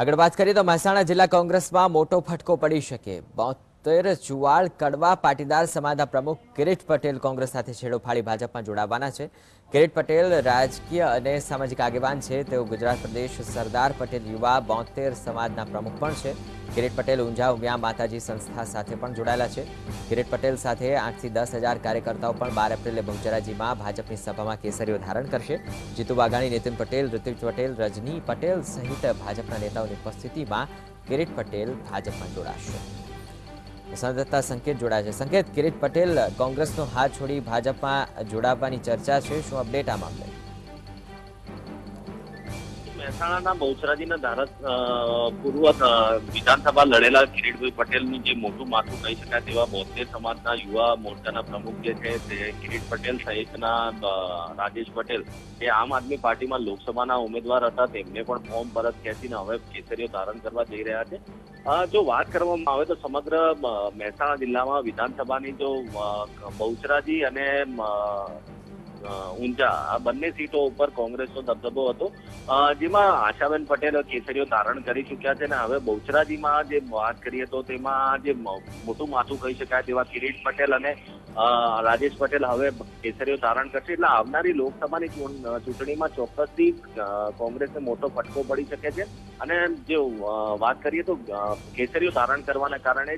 આગળ વાત કરીએ તો મહેસાણા જિલ્લા કોંગ્રેસમાં મોટો ફટકો પડી શકે. બોતેર જુવાળ કડવા પાટીદાર સમાજના પ્રમુખ કિરીટ પટેલ કોંગ્રેસ સાથે છેડો ફાળી ભાજપમાં જોડાવાના છે. કિરીટ પટેલ રાજકીય અને સામાજિક આગેવાન છે. તેઓ ગુજરાત પ્રદેશ સરદાર પટેલ યુવા બોતેર સમાજના પ્રમુખ પણ છે. કિરીટ પટેલ ઊંઝા ઉમિયા માતાજી સંસ્થા સાથે પણ જોડાયેલા છે. કિરીટ પટેલ સાથે આઠથી દસ હજાર કાર્યકર્તાઓ પણ બાર એપ્રિલે બહુચરાજીમાં ભાજપની સભામાં કેસરીઓ ધારણ કરશે. જીતુ વાઘાણી, નીતિન પટેલ ઋતિક પટેલ, રજની પટેલ સહિત ભાજપના નેતાઓની ઉપસ્થિતિમાં કિરીટ પટેલ ભાજપમાં જોડાશે. સંવાદદાતા સંકેત જોડાયા છે. સંકેત, કિરીટ પટેલ, કોંગ્રેસનો હાથ છોડી ભાજપમાં જોડાવવાની ચર્ચા છે. શું અપડેટ આ મામલે? મહેસાણાના બહુચરાજીના ધારા પૂર્વ વિધાનસભા લડેલા કિરીટભાઈ પટેલનું જે મોટું માથું કહી શકાય તેવા બોતેર સમાજના યુવા મોરચાના પ્રમુખ જે છે તે કિરીટ પટેલ સહિતના રાજેશ પટેલ એ આમ આદમી પાર્ટીમાં લોકસભાના ઉમેદવાર હતા. તેમને પણ ફોર્મ પરત ખેંચીને હવે કેસરીઓ ધારણ કરવા જઈ રહ્યા છે. જો વાત કરવામાં આવે તો સમગ્ર મહેસાણા જિલ્લામાં વિધાનસભાની જો બહુચરાજી અને ઊંઝા. આ બંને સીટો ઉપર કોંગ્રેસનો દબદબો હતો. જેમાં આશાબેન પટેલ કેસરીઓ ધારણ કરી ચૂક્યા છે અને હવે બહુચરાજીમાં જે વાત કરીએ તો તેમાં જે મોટું માથું કહી શકાય તેવા કિરીટ પટેલ અને રાજેશ પટેલ હવે કેસરીઓ ધારણ કરશે. એટલે આવનારી લોકસભાની ચૂંટણીમાં ચોક્કસથી કોંગ્રેસને મોટો ફટકો પડી શકે છે. અને જે વાત કરીએ તો કેસરીઓ ધારણ કરવાના કારણે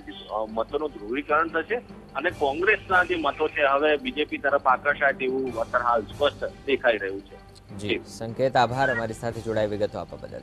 મતોનું ધ્રુવીકરણ થશે. અને કોંગ્રેસના જે મતો છે, હવે બીજેપી તરફ આકર્ષાય તેવું અત્યારે હાલ સ્પષ્ટ દેખાઈ રહ્યું છે. જી, સંકેત, આભાર. અમારી સાથે જોડાઈ વિગતો આપવા બદલ.